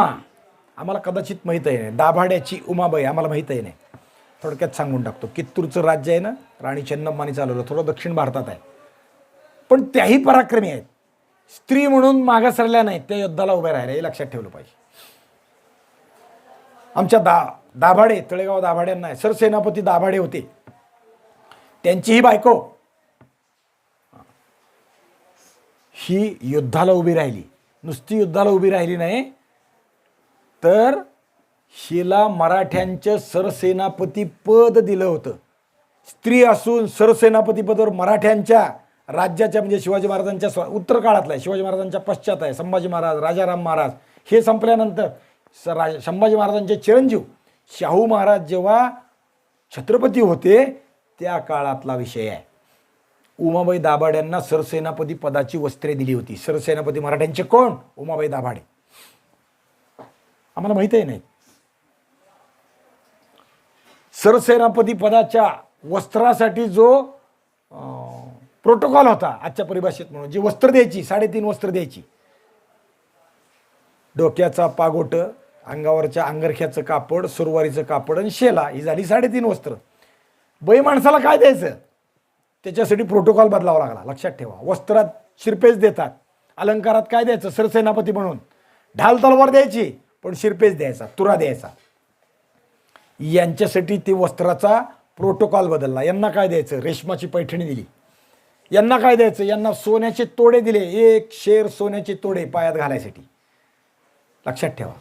आम्हाला कदाचित माहीत आहे. नाही दाभाड्याची उमाबाई आम्हाला माहीत आहे. नाही थोडक्यात सांगून टाकतो. कित्तूरचं राज्य आहे ना राणी चन्नम्मानी चालवलं. थोडं दक्षिण भारतात आहे. पण त्याही पराक्रमी आहेत. स्त्री म्हणून मागासरल्या नाहीत. त्या युद्धाला उभ्या राहिल्या हे लक्षात ठेवलं पाहिजे. आमच्या दा दाभाडे तळेगाव दाभाड्यांना आहे. सरसेनापती दाभाडे होते. त्यांचीही बायको. ही युद्धाला उभी राहिली. नुसती युद्धाला उभी राहिली नाही. तर हिला मराठ्यांचं सरसेनापती पद दिलं होतं. स्त्री असून सरसेनापती पदावर मराठ्यांच्या राज्याच्या म्हणजे शिवाजी महाराजांच्या स्व उत्तर काळातला आहे शिवाजी महाराजांच्या पश्चात आहे संभाजी महाराज राजाराम महाराज हे संपल्यानंतर स राज संभाजी महाराजांचे चिरंजीव शाहू महाराज जेव्हा छत्रपती होते त्या काळातला विषय आहे. उमाबाई दाभाड्यांना सरसेनापती पदाची वस्त्रे दिली होती. सरसेनापती मराठ्यांचे कोण? उमाबाई दाभाडे. आम्हाला माहीत आहे नाही. सरसेनापती पदाच्या वस्त्रासाठी जो प्रोटोकॉल होता आजच्या परिभाषेत म्हणून जी वस्त्र द्यायची साडेतीन वस्त्र द्यायची. डोक्याचा पागोट अंगावरच्या अंगरख्याचं कापड सुरवारीचं कापड आणि शेला ही झाली साडेतीन वस्त्र. बै माणसाला काय द्यायचं? त्याच्यासाठी प्रोटोकॉल बदलावा लागला लक्षात ठेवा. वस्त्रात शिरपेच देतात. अलंकारात काय द्यायचं? सरसेनापती म्हणून. ढाल तलवार द्यायची. पण शिरपेच द्यायचा तुरा द्यायचा. यांच्यासाठी ते वस्त्राचा प्रोटोकॉल बदलला. यांना काय द्यायचं? रेशमाची पैठणी दिली. यांना काय द्यायचं? यांना सोन्याचे तोडे दिले. एक शेर सोन्याचे तोडे पायात घालायसाठी. लक्षात ठेवा.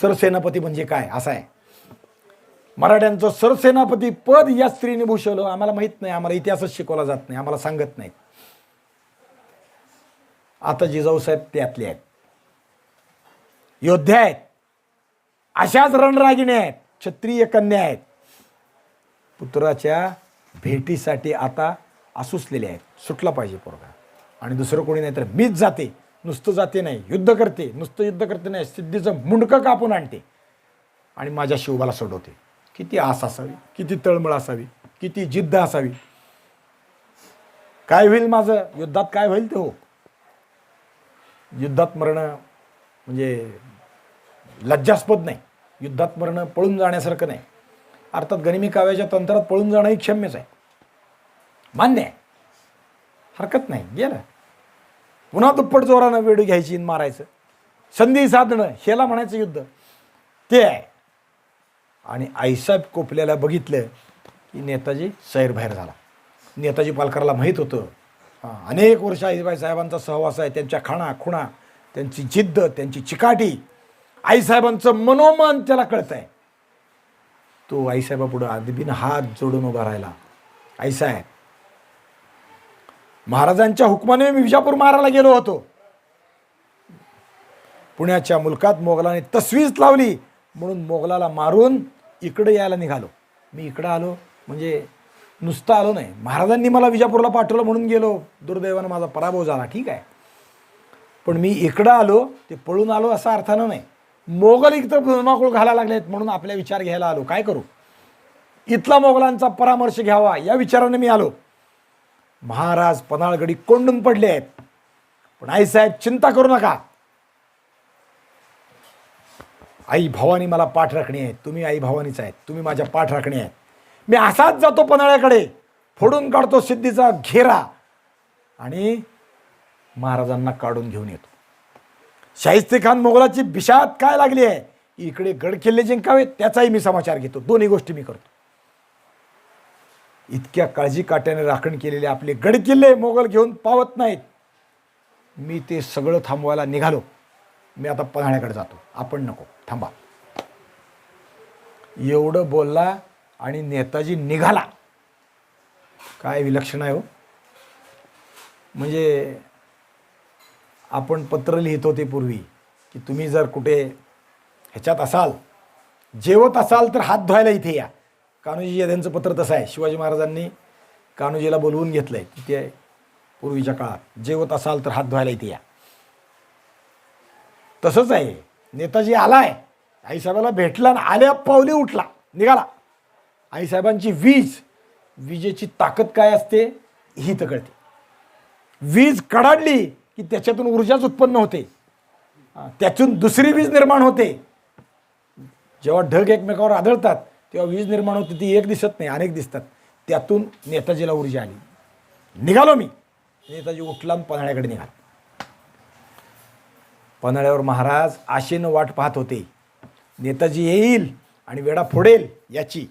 सरसेनापती म्हणजे काय? असं आहे. मराठ्यांचं सरसेनापती पद या स्त्रीने भूषवलं. आम्हाला माहीत नाही. आम्हाला इतिहासच शिकवला जात नाही. आम्हाला सांगत नाही आता जिजाऊसाहेब त्यातले आहेत. योद्धे आहेत. अशाच रणरागिणी आहेत. क्षत्रिय कन्या आहेत. पुत्राच्या भेटीसाठी आता आसुसलेले आहेत. सुटला पाहिजे पोरगा. आणि दुसरं कोणी नाही तर मीच जाते. नुसतं जाते नाही. युद्ध करते. नुसतं युद्ध करते नाही. सिद्धीचं मुंडकं कापून आणते. आणि माझ्या शिवबाला सोडवते. किती आस असावी. किती तळमळ असावी. किती जिद्द असावी. काय होईल माझं? युद्धात काय होईल ते हो. युद्धात मरणं म्हणजे लज्जास्पद नाही. युद्धात मरणं पळून जाण्यासारखं नाही. अर्थात गनिमी काव्याच्या तंत्रात पळून जाणंही क्षम्यच आहे. मान्य आहे. हरकत नाही. गेलं. पुन्हा दुप्पट जोरानं वेळ घ्यायची मारायचं. संधी साधणं शेला म्हणायचं युद्ध. ते आहे. आणि आईसाहेब कोपल्याला बघितलं की नेताजी सैरबाहेर झाला. नेताजी पालकरला माहीत होतं. अनेक वर्ष आईबाई साहेबांचा सहवास आहे. त्यांच्या खाणा खुणा त्यांची जिद्द त्यांची चिकाटी. आईसाहेबांचं मनोमन त्याला कळत आहे तो आईसाहेबापुढं आदबीन हात जोडून उभा राहिला. आईसाहेब महाराजांच्या हुकमाने मी विजापूर मारायला गेलो होतो. पुण्याच्या मुलकात मोगलाने तसवीज लावली म्हणून मोगलाला मारून इकडे यायला निघालो. मी इकडं आलो म्हणजे नुसतं आलो नाही. महाराजांनी मला विजापूरला पाठवलं म्हणून गेलो. दुर्दैवानं माझा पराभव झाला. ठीक आहे. पण मी इकडं आलो ते पळून आलो असा अर्थानं नाही. मोगल इथं धुमाकूळ घालायला लागलेत म्हणून आपल्या विचार घ्यायला आलो. काय करू? इथला मोगलांचा परामर्श घ्यावा या विचाराने मी आलो. महाराज पनाळगडी कोंडून पडले आहेत. पण आई साहेब चिंता करू नका. आई भवानी मला पाठ राखणी आहे तुम्ही आई भवानीच आहेत. तुम्ही माझ्या पाठ राखणी आहेत. मी असाच जातो पन्हाळ्याकडे. फोडून काढतो सिद्धीचा घेरा. आणि महाराजांना काढून घेऊन येतो. शाहिस्ते खान मोगलाची बिशात काय लागली आहे? इकडे गड किल्ले जिंकावे त्याचाही मी समाचार घेतो. दोन्ही गोष्टी मी करतो. इतक्या काळजी काट्याने राखण केलेले आपले गड किल्ले मोगल घेऊन पावत नाहीत. मी ते सगळं थांबवायला निघालो. मी आता पन्हाळ्याकडे जातो. आपण नको. थांबा. एवढं बोलला आणि नेताजी निघाला. काय विलक्षण आहे हो. म्हणजे आपण पत्र लिहित होते पूर्वी की तुम्ही जर कुठे ह्याच्यात असाल जेवत असाल तर हात धुवायला इथे या. कान्होजी यांचं पत्र तसं आहे. शिवाजी महाराजांनी कान्होजीला बोलवून घेतलं आहे तिथे पूर्वीच्या काळात जेवत असाल तर हात धुवायला इथे या. तसंच आहे. नेताजी आलाय. आईसाहेबाला भेटला ना आल्या पावली उठला. निघाला. आईसाहेबांची वीज विजेची ताकद काय असते? ही तर कळते. वीज कडाडली. की त्याच्यातून ऊर्जाच उत्पन्न होते. त्यातून दुसरी वीज निर्माण होते. जेव्हा ढग एकमेकावर आदळतात तेव्हा वीज निर्माण होते ती एक दिसत नाही अनेक दिसतात. त्यातून नेताजीला ऊर्जा आली. निघालो मी. नेताजी उठला आणि पन्हाळ्याकडे निघाला. पन्हाळ्यावर महाराज आशेनं वाट पाहत होते. नेताजी येईल आणि वेडा फोडेल याची.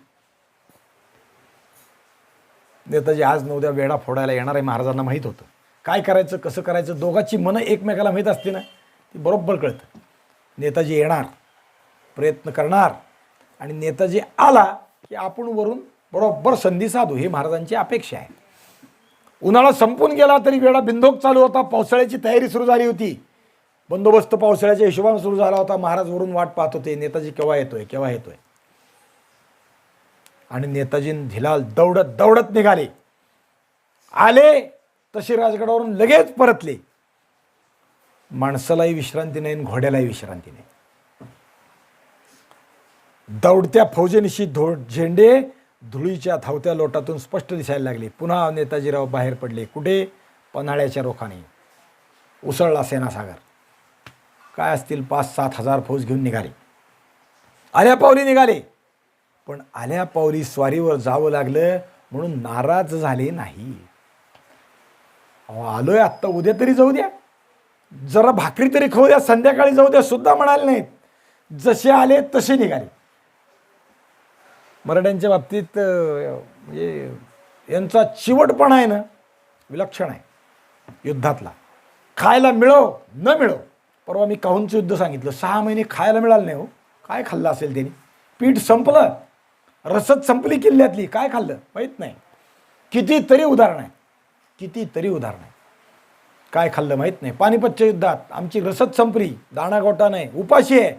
नेताजी आज न वेडा फोडायला येणार आहे महाराजांना माहीत होतं. काय करायचं कसं करायचं दोघांची मनं एकमेकाला माहीत असते ना ती बरोबर कळतं. नेताजी येणार प्रयत्न करणार. आणि नेताजी आला की आपण वरून बरोबर संधी साधू ही महाराजांची अपेक्षा आहे. उन्हाळा संपून गेला तरी वेळा बिंदोक चालू होता पावसाळ्याची तयारी सुरू झाली होती. बंदोबस्त पावसाळ्याच्या हिशोबाने सुरू झाला होता महाराज वरून वाट पाहत होते नेताजी केव्हा येतोय केव्हा येतोय? आणि नेताजी धिलाल दौडत दौडत निघाले. आले तसे राजगडावरून लगेच परतले. माणसालाही विश्रांती नाही आणि घोड्यालाही विश्रांती नाही. दौडत्या फौजेनिशी धो झेंडे धुळीच्या धावत्या लोटातून स्पष्ट दिसायला लागले. पुन्हा नेताजीराव बाहेर पडले. कुठे? पन्हाळ्याच्या रोखाने. उसळला सेनासागर. काय असतील? पाच सात हजार फौज घेऊन निघाले. आल्या पावली निघाले. पण आल्या पावली स्वारीवर जावं लागलं म्हणून नाराज झाले नाही. अहो आलोय आत्ता उद्या तरी जाऊ द्या. जरा भाकरी तरी खाऊ द्या संध्याकाळी जाऊ द्या सुद्धा म्हणाले नाहीत. जसे आले तसे निघाले. मराठ्यांच्या बाबतीत म्हणजे यांचा चिवटपणा आहे ना विलक्षण आहे. युद्धातला. खायला मिळव न मिळव परवा मी काहूनचं युद्ध सांगितलं? सहा महिने खायला मिळालं नाही हो. काय खाल्लं असेल त्यांनी? पीठ संपलं. रसद संपली किल्ल्यातली. काय खाल्लं? माहीत नाही. कितीतरी उदाहरण आहे कितीतरी उदाहरणं काय खाल्लं माहीत नाही. पानिपतच्या युद्धात आमची रसद संपली. दाणागोटा नाही. उपाशी आहे.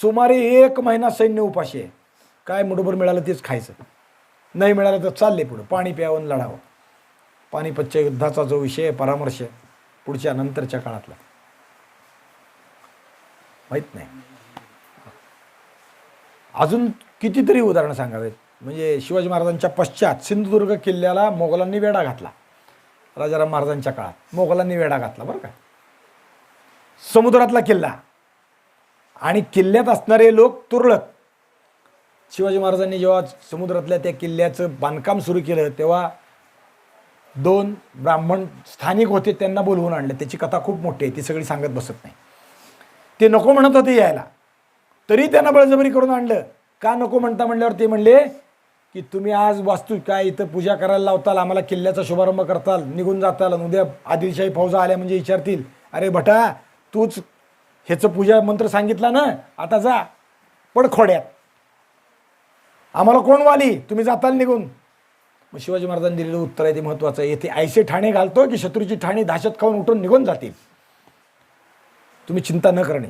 सुमारे एक महिना सैन्य उपाशी आहे. काय मुठभर मिळालं तेच खायचं. नाही मिळालं तर चालले पुढं. पाणी प्यावं लढावं. पानिपतच्या युद्धाचा जो विषय आहे, परामर्श पुढच्या नंतरच्या काळातला. माहीत नाही. अजून कितीतरी उदाहरणं सांगावेत. म्हणजे शिवाजी महाराजांच्या पश्चात सिंधुदुर्ग किल्ल्याला मोगलांनी वेढा घातला. राजाराम महाराजांच्या काळात. मोगलांनी वेढा घातला बरं का? समुद्रातला किल्ला. आणि किल्ल्यात असणारे लोक तुरळक. शिवाजी महाराजांनी जेव्हा समुद्रातल्या त्या किल्ल्याचं बांधकाम सुरू केलं तेव्हा दोन ब्राह्मण स्थानिक होते त्यांना बोलवून आणलं. त्याची कथा खूप मोठी आहे ती सगळी सांगत बसत नाही. ते नको म्हणत होते यायला. तरी त्यांना बळजबरी करून आणलं. का नको म्हणता म्हणल्यावर ते म्हणले की तुम्ही आज वास्तू काय इथं पूजा करायला लावताल आम्हाला किल्ल्याचा शुभारंभ करताल निघून जाताल आणि उद्या आदिलशाही फौजा आल्या म्हणजे विचारतील अरे भटा तूच ह्याचं पूजा मंत्र सांगितला ना आता जा पड खोड्यात. आम्हाला कोण वाली? तुम्ही जाताल निघून. मग शिवाजी महाराजांनी दिलेलं उत्तर आहे ते महत्त्वाचं आहे. येथे ऐसे ठाणे घालतो की शत्रूची ठाणे धाशत खाऊन उठून निघून जातील. तुम्ही चिंता न करणे.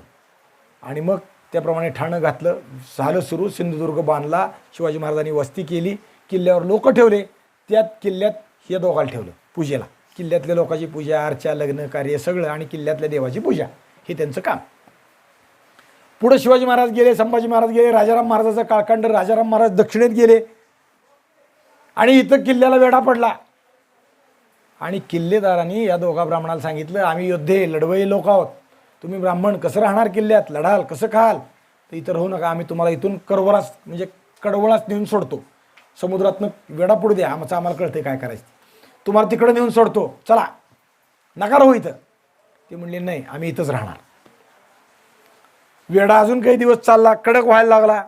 आणि मग त्याप्रमाणे ठाणं घातलं. झालं सुरू. सिंधुदुर्ग बांधला. शिवाजी महाराजांनी वस्ती केली. किल्ल्यावर लोक ठेवले. त्यात किल्ल्यात हे दोघाला ठेवलं. पूजेला. किल्ल्यातल्या लोकांची पूजा अर्चा लग्न कार्य सगळं आणि किल्ल्यातल्या देवाची पूजा. हे त्यांचं काम. पुढं शिवाजी महाराज गेले संभाजी महाराज गेले राजाराम महाराजाचा काळखंड राजाराम महाराज दक्षिणेत गेले. आणि इथं किल्ल्याला वेढा पडला. आणि किल्लेदारांनी या दोघा ब्राह्मणाला सांगितलं आम्ही योद्धे लढवई लोक आहोत. तुम्ही ब्राह्मण कसं राहणार किल्ल्यात? लढाल कसं खाल? तर इथं राहू नका. आम्ही तुम्हाला इथून करवरास म्हणजे कडवळाच नेऊन सोडतो. समुद्रातनं वेडा पडू द्या. आमचं आम्हाला कळते काय करायचं. तुम्हाला तिकडं नेऊन सोडतो. चला. नका राहू इथं. ते म्हणले नाही आम्ही इथंच राहणार. वेडा अजून काही दिवस चालला. कडक व्हायला लागला.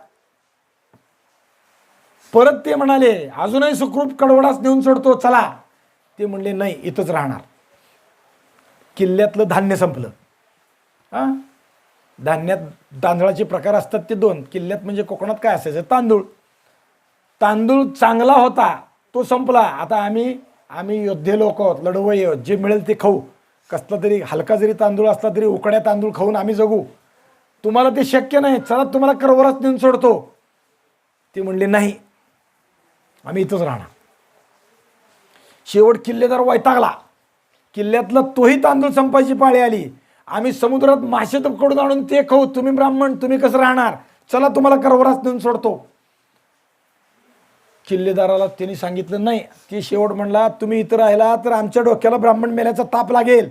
परत ते म्हणाले अजूनही सुखरूप कडवडाच नेऊन सोडतो. चला. ते म्हणले नाही इथंच राहणार. किल्ल्यातलं धान्य संपलं. हा? धान्यात तांदळाचे प्रकार असतात ते दोन. किल्ल्यात म्हणजे कोकणात काय असायचं? तांदूळ. तांदूळ चांगला होता तो संपला. आता आम्ही आम्ही योद्धे लोक आहोत लढवई आहोत. जे मिळेल ते खाऊ. कसला तरी हलका जरी तांदूळ असला तरी उकड्या तांदूळ खाऊन आम्ही जगू. तुम्हाला ते शक्य नाही. चला तुम्हाला करवराच नेऊन सोडतो. ते म्हणले नाही. आम्ही इथंच राहणार. शेवट किल्लेदार वैतागला. किल्ल्यातला तोही तांदूळ संपायची पाळी आली. आम्ही समुद्रात मासे कडून आणून ते खाऊ. तुम्ही ब्राह्मण तुम्ही कसं राहणार? चला तुम्हाला करवराच नेऊन सोडतो. किल्लेदाराला त्यांनी सांगितलं नाही ती शेवट म्हणला तुम्ही इथं राहिला तर आमच्या डोक्याला ब्राह्मण मेल्याचा ताप लागेल.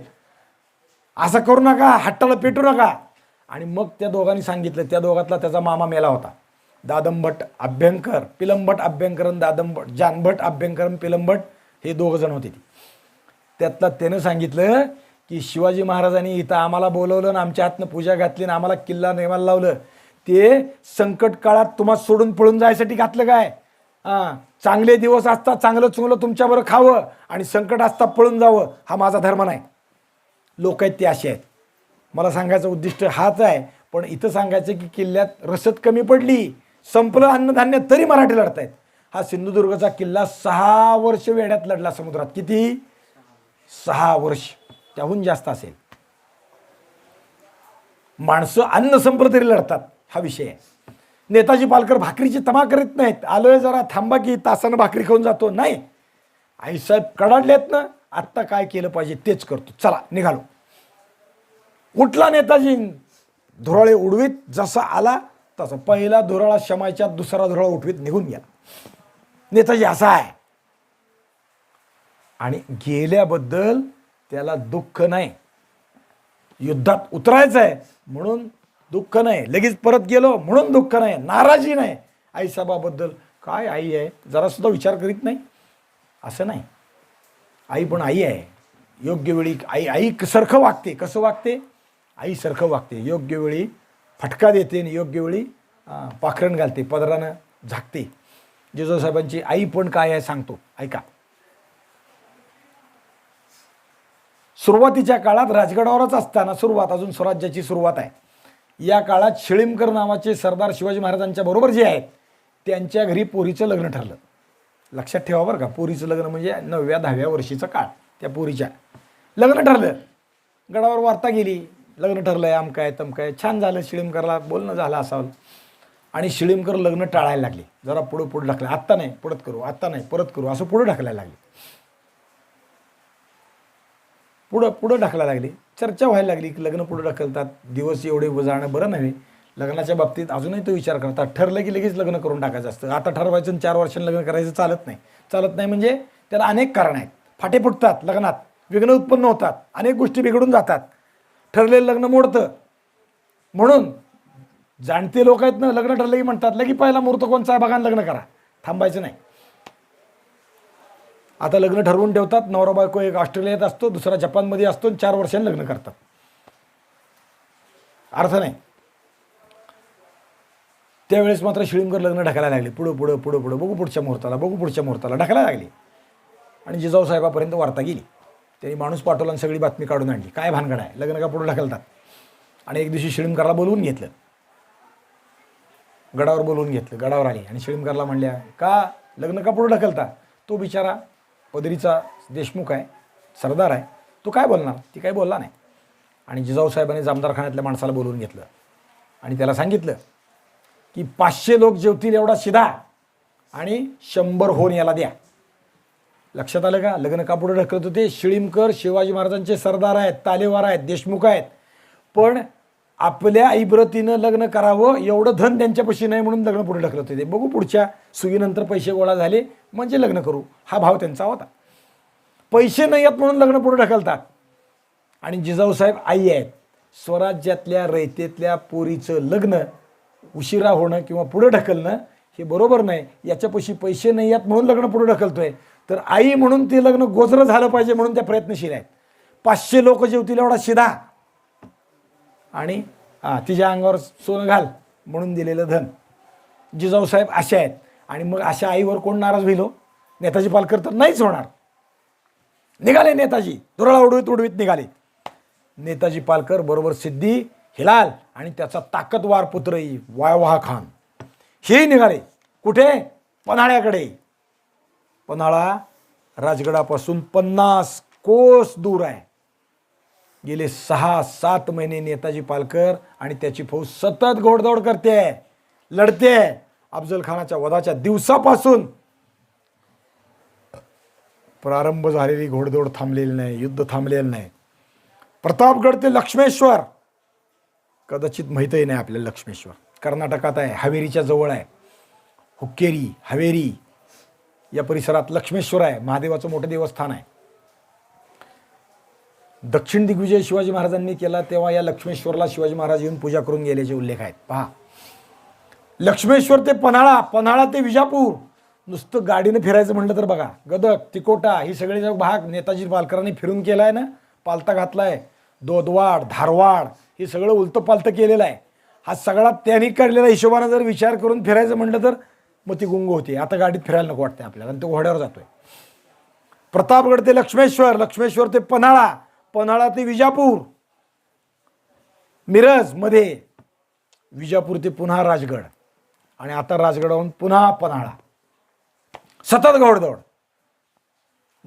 असं करू नका हट्टाला पेटू नका. आणि मग त्या दोघांनी सांगितलं त्या दोघातला त्याचा मामा मेला होता. दादमभट अभ्यंकर पिलंभट अभ्यंकर आणि जानभट अभ्यंकर आणि पिलंभट हे दोघं जण होते त्यातला त्यानं सांगितलं की शिवाजी महाराजांनी इथं आम्हाला बोलवलं आणि आमच्या हातनं पूजा घातली आणि आम्हाला किल्ला नेमायला लावलं. ते संकट काळात तुम्हाला सोडून पळून जायसाठी घातलं काय? हां चांगले दिवस असता चांगलं चुंगलं तुमच्याबरोबर खावं आणि संकट असता पळून जावं हा माझा धर्म नाही. लोक आहेत ते असे आहेत. मला सांगायचं उद्दिष्ट हाच आहे पण इथं सांगायचं की किल्ल्यात रसद कमी पडली संपलं अन्नधान्य तरी मराठी लढतायत. हा सिंधुदुर्गचा किल्ला सहा वर्ष वेड्यात लढला समुद्रात. किती? सहा वर्ष. त्याहून जास्त असेल. माणसं अन्न संपलं तरी लढतात हा विषय आहे. नेताजी पालकर भाकरीची तमा करीत नाहीत. आलोय जरा थांबा की तासानं भाकरी खाऊन जातो. नाही. आईसाहेब कडाडलेत ना आत्ता काय केलं पाहिजे तेच करतो. चला निघालो. उठला नेताजी. धुराळे उडवीत जसा आला तसा पहिला धुराळा शमायच्या दुसरा धुराळा उठवीत निघून गेला. नेताजी असा आहे. आणि गेल्याबद्दल त्याला दुःख नाही. युद्धात उतरायचं आहे म्हणून दुःख नाही. लगेच परत गेलो म्हणून दुःख नाही. नाराजी नाही. आईसाहेबाबद्दल काय आई आहे? जरासुद्धा विचार करीत नाही. असं नाही. आई पण आई आहे. योग्य वेळी आई आई सारखं वागते. कसं वागते? आईसारखं वागते. योग्य वेळी फटका देते आणि योग्य वेळी पाखरण घालते. पदरानं झाकते. जिजाऊसाहेबांची आई पण काय आहे सांगतो. ऐका. सुरुवातीच्या काळात राजगडावरच असताना सुरुवात अजून स्वराज्याची सुरुवात आहे. या काळात शिळीमकर नावाचे सरदार शिवाजी महाराजांच्या बरोबर जे आहेत त्यांच्या घरी पोरीचं लग्न ठरलं. लक्षात ठेवा बरं का पोरीचं लग्न म्हणजे नवव्या दहाव्या वर्षीचा काळ त्या पोरीच्या. लग्न ठरलं. गडावर वार्ता गेली. लग्न ठरलं आहे आमकाय तमकाय छान झालं शिळीमकरला बोलणं झालं असावं. आणि शिळीमकर लग्न टाळायला लागले. जरा पुढं पुढं ढकलं. आत्ता नाही परत करू आत्ता नाही परत करू असं पुढं ढकलायला लागले. पुढं पुढं ढकलायला लागली. चर्चा व्हायला लागली की लग्न पुढं ढकलतात. दिवस एवढे जाणं बरं नव्हे लग्नाच्या बाबतीत अजूनही तो विचार करतात. ठरलं की लगेच लग्न करून टाकायचं असतं. आता ठरवायचं आणि चार वर्षांनी लग्न करायचं चालत नाही. चालत नाही म्हणजे त्याला अनेक कारण आहेत. फाटे फुटतात लग्नात. विघ्न उत्पन्न होतात. अनेक गोष्टी बिघडून जातात. ठरलेलं लग्न मोडतं. म्हणून जाणते लोक आहेत ना लग्न ठरलं की म्हणतात लगी पहिला मुहूर्त कोणचा आहे? बघा लग्न करा. थांबायचं नाही. आता लग्न ठरवून ठेवतात. नवरा बायको एक ऑस्ट्रेलियात असतो दुसरा जपानमध्ये असतो आणि चार वर्षांनी लग्न करतात. अर्थ नाही. त्यावेळेस मात्र शिळीमकर लग्न ढकायला लागले. पुढं पुढं पुढं पुढं. बघू पुढच्या मुहूर्ताला बघू पुढच्या मुहूर्ताला. ढकायला लागली. आणि जिजाऊ साहेबापर्यंत वार्ता गेली. त्यांनी माणूस पाठवला आणि सगळी बातमी काढून आणली. काय भानगड आहे? लग्न का पुढं ढकलतात? आणि एक दिवशी शिळीमकरला बोलवून घेतलं. गडावर बोलवून घेतलं. गडावर आली आणि शिळीमकरला म्हणल्या का? लग्न का पुढं ढकलता? तो बिचारा पदरीचा देशमुख आहे सरदार आहे तो काय बोलणार? ती काय बोलला नाही. आणि जिजाऊ साहेबांनी जामदारखान्यातल्या माणसाला बोलवून घेतलं. आणि त्याला सांगितलं की पाचशे लोक जेवतील एवढा शिधा आणि शंभर होऊन याला द्या. लक्षात आलं का? लग्न का ढकलत होते? शिळीमकर शिवाजी महाराजांचे सरदार आहेत तालेवार आहेत देशमुख आहेत. पण आपल्या इब्रतीनं लग्न करावं एवढं धन त्यांच्यापाशी नाही म्हणून लग्न पुढे ढकलत होते. बघू पुढच्या सुगीनंतर पैसे गोळा झाले म्हणजे लग्न करू. हा भाव त्यांचा होता. पैसे नाही आहेत म्हणून लग्न पुढे ढकलतात. आणि जिजाऊसाहेब आई आहेत. स्वराज्यातल्या रयतेतल्या पोरीचं लग्न उशिरा होणं किंवा पुढं ढकलणं हे बरोबर नाही. याच्यापाशी पैसे नाही आहेत म्हणून लग्न पुढे ढकलतोय. तर आई म्हणून ते लग्न गोजरं झालं पाहिजे म्हणून त्या प्रयत्नशील आहेत. पाचशे लोक जेवतील एवढा शिधा. आणि हां तिच्या अंगावर सोनं घाल म्हणून दिलेलं धन. जिजाऊसाहेब असे आहेत. आणि मग अशा आईवर कोण नाराज होईल हो? नेताजी पालकर तर नाहीच होणार. निघाले नेताजी. दुराळा उडवीत उडवीत निघाले. नेताजी पालकर बरोबर सिद्धी हिलाल आणि त्याचा ताकदवार पुत्रही वायवाहा खान. हेही निघाले. कुठे? पन्हाळ्याकडे. पन्हाळा राजगडापासून पन्नास कोस दूर आहे. गेले सहा सात महिने नेताजी पालकर आणि त्याची फौज सतत घोडदौड करते लढते. अफजल खानाच्या वधाच्या दिवसापासून प्रारंभ झालेली घोडदौड थांबलेली नाही युद्ध थांबलेलं नाही. प्रतापगड ते लक्ष्मेश्वर. कदाचित माहीतही नाही आपल्याला लक्ष्मेश्वर. कर्नाटकात आहे हवेरीच्या जवळ आहे. हुक्केरी हवेरी या परिसरात लक्ष्मेश्वर आहे महादेवाचं मोठं देवस्थान आहे. दक्षिण दिग्विजय शिवाजी महाराजांनी केला तेव्हा या लक्ष्मेश्वरला शिवाजी महाराज येऊन पूजा करून गेल्याचे उल्लेख आहेत. पहा. लक्ष्मेश्वर ते पन्हाळा पन्हाळा ते विजापूर. नुसतं गाडीनं फिरायचं म्हटलं तर बघा. गदक तिकोटा ही सगळे जो भाग नेताजी पालकरांनी फिरून केलाय ना? पालता घातलाय. दोदवाड धारवाड हे सगळं उलतं पालतं केलेलं आहे. हा सगळा त्यांनी काढलेला हिशोबानं जर विचार करून फिरायचं म्हटलं तर मग ती गुंग होती. आता गाडीत फिरायला नको वाटते आपल्याला आणि तो घोड्यावर जातोय. प्रतापगड ते लक्ष्मेश्वर लक्ष्मेश्वर ते पन्हाळा. पन्हाळा ते विजापूर. मिरजमध्ये विजापूर ते पुन्हा राजगड. आणि आता राजगडाहून पुन्हा पन्हाळा. सतत घोडदौड.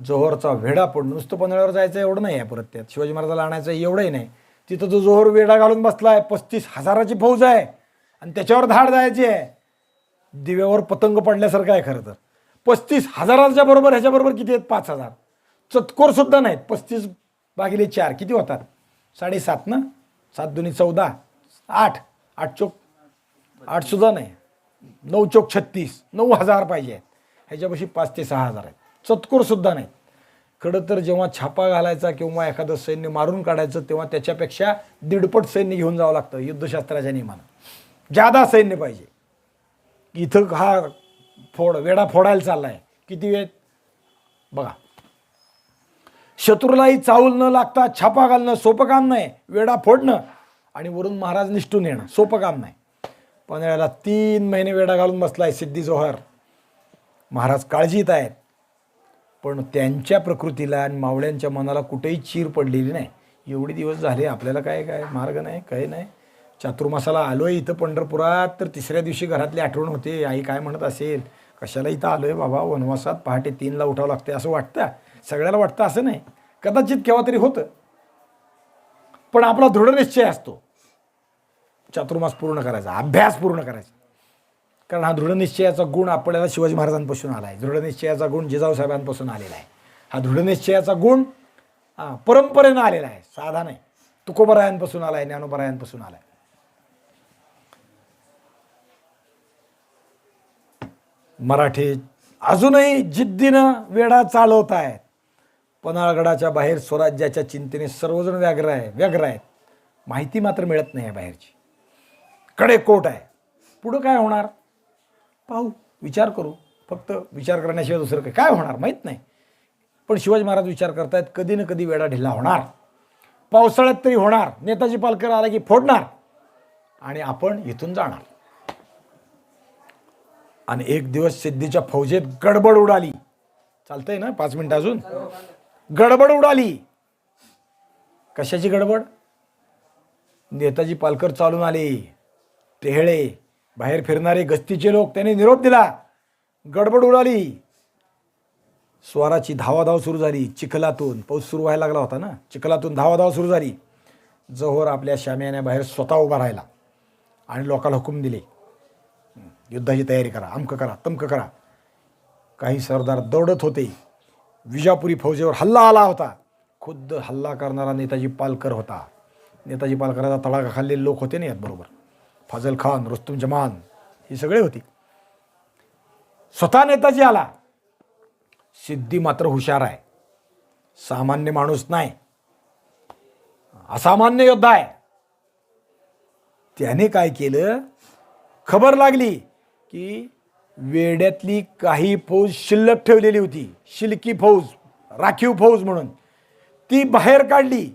जोहरचा वेढा पडून नुसतं पन्हाळ्यावर जायचं एवढं नाही आहे परत त्यात. शिवाजी महाराजाला आणायचं एवढंही नाही. तिथं जो जोहर वेढा घालून बसला आहे पस्तीस हजाराची फौज आहे. आणि त्याच्यावर धाड जायची आहे. दिव्यावर पतंग पडल्यासारखं आहे खरं तर. पस्तीस हजाराच्या बरोबर ह्याच्याबरोबर किती आहेत? पाच हजार. चतकोर सुद्धा नाहीत. पस्तीस भागिले चार. किती होतात? साडेसात ना? सात दुनी चौदा. आठ. आठ चोक आठ सुद्धा नाही. नऊ चोक छत्तीस. नऊ हजार पाहिजे आहेत. ह्याच्यापाशी पाच ते सहा हजार आहेत. चतकोरसुद्धा नाही खरं तर जेव्हा छापा घालायचा किंवा एखादं सैन्य मारून काढायचं तेव्हा त्याच्यापेक्षा दीडपट सैन्य घेऊन जावं लागतं युद्धशास्त्राच्या नियमानं. जादा सैन्य पाहिजे. इथं हा फोड वेडा फोडायला चालला आहे किती वेळ? बघा. शत्रूलाही चावल न लागता छापा घालणं सोपं काम नाही वेडा फोडणं आणि वरून महाराज निष्ठून येणं सोपं काम नाही. पण तीन महिने वेडा घालून बसलाय सिद्धी जोहर. महाराज काळजीत आहेत पण त्यांच्या प्रकृतीला आणि मावळ्यांच्या मनाला कुठेही चीर पडलेली नाही. एवढे दिवस झाले आपल्याला काय काय मार्ग नाही काही नाही. चातुर्मासाला आलो आहे इथं पंढरपुरात तर तिसऱ्या दिवशी घरातली आठवण होते. आई काय म्हणत असेल कशाला इथं आलो आहे बाबा? वनवासात पहाटे तीनला उठावं लागते असं वाटतं? सगळ्याला वाटतं असं नाही. कदाचित केव्हा तरी होतं. पण आपला दृढ निश्चय असतो. चातुर्मास पूर्ण करायचा अभ्यास पूर्ण करायचा. कारण हा दृढनिश्चयाचा गुण आपल्याला शिवाजी महाराजांपासून आला आहे दृढनिश्चयाचा गुण जिजाऊ साहेबांपासून आलेला आहे. हा दृढनिश्चयाचा गुण हा परंपरेनं आलेला आहे. साधा नाही. तुकोबरायांपासून आला आहे ज्ञानोबरायांपासून आला आहे मराठी अजूनही जिद्दीनं वेढा चालवत आहेत पन्हाळगडाच्या बाहेर स्वराज्याच्या चिंतेने सर्वजण व्याग्र आहे व्यग्र आहेत. माहिती मात्र मिळत नाही आहे बाहेरची. कडे कोट आहे. पुढं काय होणार? पाहू विचार करू. फक्त विचार करण्याशिवाय दुसरं काय काय होणार? माहीत नाही. पण शिवाजी महाराज विचार करतायत कधी ना कधी वेळा ढिला होणार. पावसाळ्यात तरी होणार. नेताजी पालकर आला की फोडणार. आणि आपण इथून जाणार. आणि एक दिवस सिद्धीच्या फौजेत गडबड उडाली. चालतंय ना? पाच मिनिटं अजून? गडबड उडाली. कशाची गडबड? नेताजी पालकर चालून आले. टेहळे बाहेर फिरणारे गस्तीचे लोक त्यांनी निरोप दिला. गडबड उडाली. स्वाराची धावाधाव सुरू झाली. चिखलातून पाऊस सुरू व्हायला लागला होता ना? चिखलातून धावाधाव सुरू झाली. जहोर आपल्या शाम्याने बाहेर स्वतः उभा राहिला आणि लोकांना हुकूम दिले. युद्धाची तयारी करा अमकं करा तमकं करा. काही सरदार दौडत होते. विजापुरी फौजेवर हल्ला आला होता. खुद्द हल्ला करणारा नेताजी पालकर होता. नेताजी पालकराचा तडाखा खाल्लेले लोक होते ना यात बरोबर. फाजल खान रुस्तुम जमान ही सगळे होती. स्वतः नेताजी आला. सिद्धी मात्र हुशार आहे. सामान्य माणूस नाही. असामान्य योद्धा आहे. त्याने काय केलं? खबर लागली की वेड्यातली काही फौज शिल्लक ठेवलेली होती. शिल्की फौज राखीव फौज म्हणून. ती बाहेर काढली.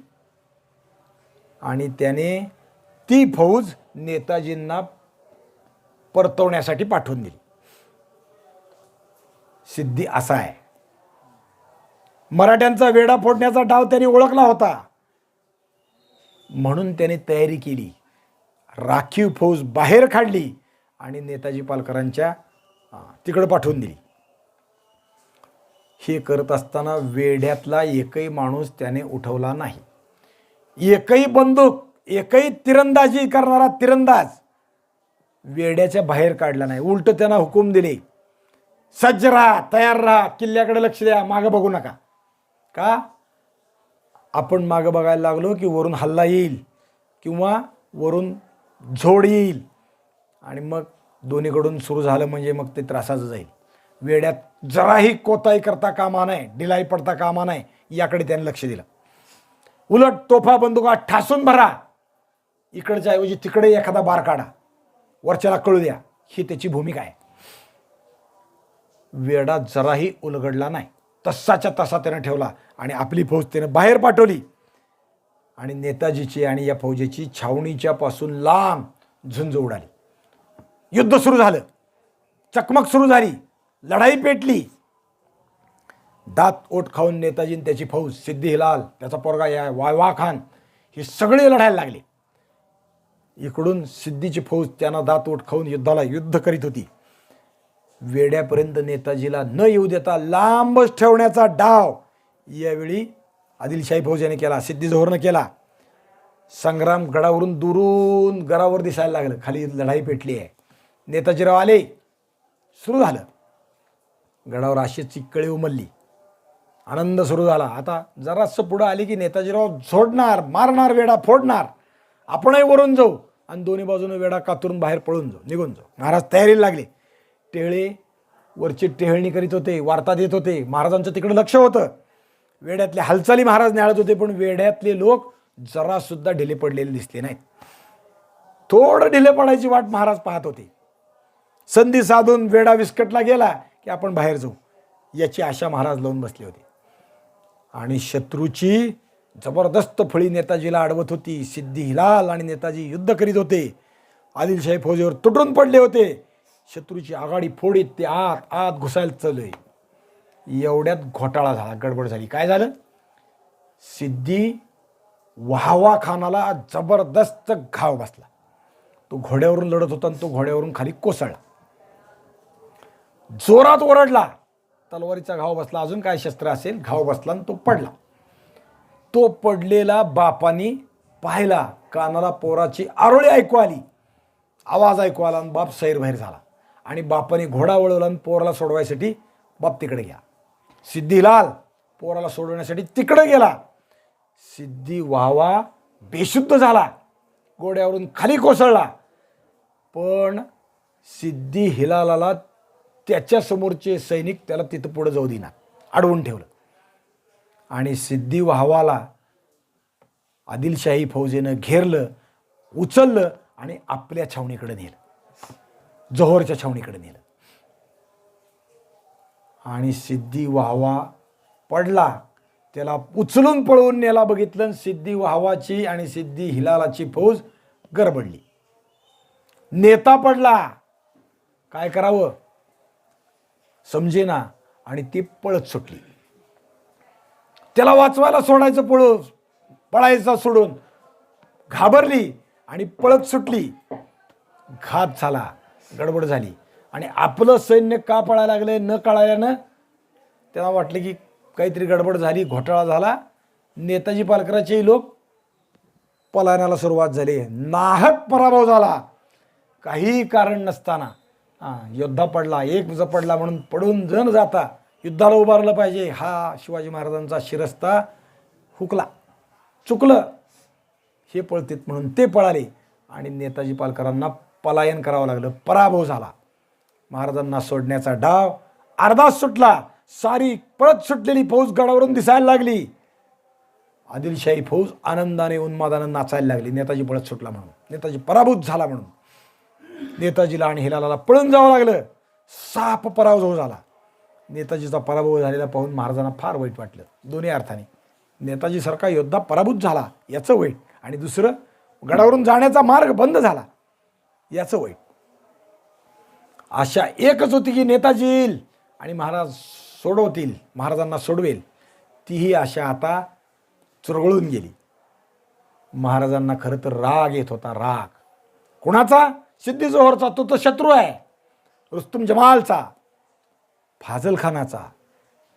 आणि त्याने ती फौज नेताजींना परतवण्यासाठी पाठवून दिली. सिद्धी असा आहे. मराठ्यांचा वेडा फोडण्याचा डाव त्यांनी ओळखला होता. म्हणून त्याने तयारी केली. राखीव फौज बाहेर काढली आणि नेताजी पालकरांच्या तिकडं पाठवून दिली. हे करत असताना वेढ्यातला एकही माणूस त्याने उठवला नाही. एकही बंदूक एकही तिरंदाजी करणारा तिरंदाज वेड्याच्या बाहेर काढला नाही. उलट त्यांना हुकूम दिले. सज्ज राहा तयार राहा किल्ल्याकडे लक्ष द्या मागं बघू नका. का? आपण मागं बघायला लागलो की वरून हल्ला येईल किंवा वरून झोड येईल. आणि मग दोन्हीकडून सुरू झालं म्हणजे मग ते त्रासाचं जाईल. वेड्यात जराही कोताही करता कामा नाही ढिलाई पडता कामा नाही याकडे त्याने लक्ष दिलं. उलट तोफा बंदुका ठासून भरा. इकडच्या ऐवजी तिकडे एखादा बार काढा. वरच्याला कळू द्या ही त्याची भूमिका आहे. वेडा जराही उलगडला नाही. तसाच्या तसा त्यानं ठेवला आणि आपली फौज त्यानं बाहेर पाठवली. आणि नेताजीची आणि या फौजेची छावणीच्या पासून लांब झुंज उडाली. युद्ध सुरू झालं. चकमक सुरू झाली. लढाई पेटली. दात ओट खाऊन नेताजी त्याची फौज सिद्धी हिलाल त्याचा पोरगा या वायवा खान हे सगळे लढायला लागले. इकडून सिद्धीची फौज त्यांना दात ओट खाऊन युद्धाला युद्ध करीत होती. वेड्यापर्यंत नेताजीला न येऊ देता लांबच ठेवण्याचा डाव यावेळी आदिलशाही फौजाने केला सिद्धी जोहरनं केला. संग्राम गडावरून दुरून गडावर दिसायला लागलं. खाली लढाई पेटली आहे. नेताजीराव आले. सुरू झालं. गडावर अशी चिकळी उमलली. आनंद सुरू झाला. आता जरासं पुढं आली की नेताजीराव झोडणार मारणार वेडा फोडणार. आपणही वरून जाऊ आणि दोन्ही बाजूने वेडा कातरून बाहेर पळून जाऊ निघून जाऊ. महाराज तयारीला लागले. टेहळे वरची टेहळणी करीत होते वार्ता देत होते. महाराजांचं तिकडं लक्ष होतं. वेड्यातल्या हालचाली महाराज न्याळत होते पण वेड्यातले लोक जरासुद्धा ढिले पडलेले दिसले नाहीत. थोडं ढिले पडायची वाट महाराज पाहत होते. संधी साधून वेडा विस्कटला गेला की आपण बाहेर जाऊ. याची आशा महाराज लावून बसले होते. आणि शत्रूची जबरदस्त फळी नेताजीला अडवत होती. सिद्धी हिलाल आणि नेताजी युद्ध करीत होते. आदिलशाही फौजेवर तुटून पडले होते. शत्रूची आघाडी फोडीत ते आत आत घुसायला चालू एवढ्यात घोटाळा झाला गडबड झाली. काय झालं? सिद्धी वाहवा खानाला जबरदस्त घाव बसला. तो घोड्यावरून लढत होता आणि तो घोड्यावरून खाली कोसळला. जोरात ओरडला. तलवारीचा घाव बसला. अजून काय शस्त्र असेल? घाव बसला आणि तो पडला. तो पडलेला बापानी पाहिला. कानाला पोराची आरोळी ऐकू आली. आवाज ऐकू आला आणि बाप सैरभैर झाला. आणि बापाने घोडा वळवला आणि पोराला सोडवायसाठी बाप तिकडे घ्या सिद्धीलाल पोराला सोडवण्यासाठी तिकडे गेला. सिद्धी व्हावा बेशुद्ध झाला. घोड्यावरून खाली कोसळला. पण सिद्धी हिलालाला त्याच्या समोरचे सैनिक त्याला तिथं पुढं जाऊ देणार अडवून ठेवलं. आणि सिद्धी वाहवाला आदिलशाही फौजेनं घेरलं उचललं आणि आपल्या छावणीकडे नेलं. जोहरच्या छावणीकडे नेलं. आणि सिद्धी वाहवा पडला. त्याला उचलून पळवून नेला बघितलं सिद्धी वाहवाची आणि सिद्धी हिलालाची फौज गडबडली नेता पडला. काय करावं? समजेना आणि ती पळत सुटली. त्याला वाचवायला सोडायचं पळू पळायचा सोडून. घाबरली आणि पळत सुटली. घात झाला गडबड झाली. आणि आपलं सैन्य का पळायला लागलं न कळाल्यानं त्याला वाटलं की काहीतरी गडबड झाली घोटाळा झाला. नेताजी पालकराचे लोक पलायनाला सुरुवात झाली. नाहक पराभव झाला. काही कारण नसताना योद्धा पडला एक ज पडला म्हणून पडून जण जाता. युद्धाला उभारलं पाहिजे. हा शिवाजी महाराजांचा शिरस्ता हुकला. चुकलं. हे पळतेत म्हणून ते पळाले. आणि नेताजी पालकरांना पलायन करावं लागलं. पराभव झाला. महाराजांना सोडण्याचा डाव अर्धाच सुटला. सारी पळत सुटलेली फौज गडावरून दिसायला लागली. आदिलशाही फौज आनंदाने उन्मादानं नाचायला लागली. नेताजी पळत सुटला म्हणून. नेताजी पराभूत झाला म्हणून. नेताजीला आणि हिलाला पळून जावं लागलं. साप पराभव झाला. नेताजीचा पराभव झालेला पाहून महाराजांना फार वाईट वाटलं. दोन्ही अर्थाने. नेताजीसारखा योद्धा पराभूत झाला याचं वाईट. आणि दुसरं गडावरून जाण्याचा मार्ग बंद झाला याचं वाईट. आशा एकच होती की नेताजी येईल आणि महाराज सोडवतील महाराजांना सोडवेल. तीही आशा आता चुरगळून गेली. महाराजांना खरं तर राग येत होता राग. कुणाचा? सिद्धी जोहरचा तो तर शत्रू आहे. रुस्तुम जमालचा फाजल खानाचा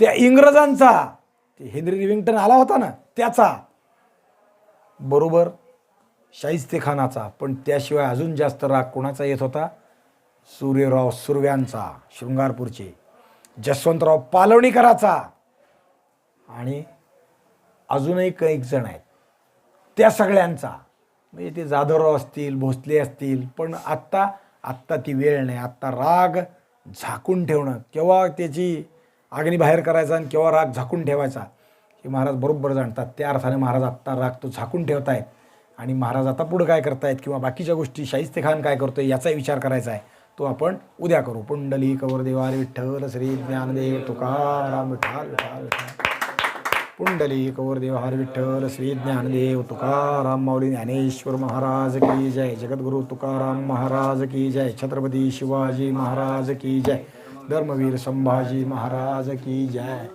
त्या इंग्रजांचा ते हेनरी रिविंग्टन आला होता ना त्याचा. बरोबर शाहिस्ते खानाचा पण त्याशिवाय अजून जास्त राग कोणाचा येत होता? सूर्यराव सुरव्यांचा शृंगारपूरचे. जसवंतराव पालवणीकराचा. आणि अजूनही एक जण आहेत. त्या सगळ्यांचा. म्हणजे ते जाधवराव असतील भोसले असतील पण आत्ता आत्ता ती वेळ नाही. आत्ता राग झाकून ठेवणं केव्हा त्याची आग्नी बाहेर करायचा आणि केव्हा राग झाकून ठेवायचा हे महाराज बरोबर जाणतात. त्या अर्थाने महाराज आत्ता राग तो झाकून ठेवत आणि महाराज आता पुढं काय करतायत किंवा बाकीच्या गोष्टी शाहिस्ते खान काय करतोय याचाही विचार करायचा आहे तो आपण उद्या करू. पुंडली कवर देवार विठ्ठल श्री ज्ञानदेव तुकाराम विठाल विठाल विठाल पुंडली कौरदेव हर विठ्ठल श्री ज्ञानदेव तुकाराम माऊली ज्ञानेश्वर महाराज की जय. जगद्गुरु तुकाराम महाराज की जय. छत्रपती शिवाजी महाराज की जय. धर्मवीर संभाजी महाराज की जय.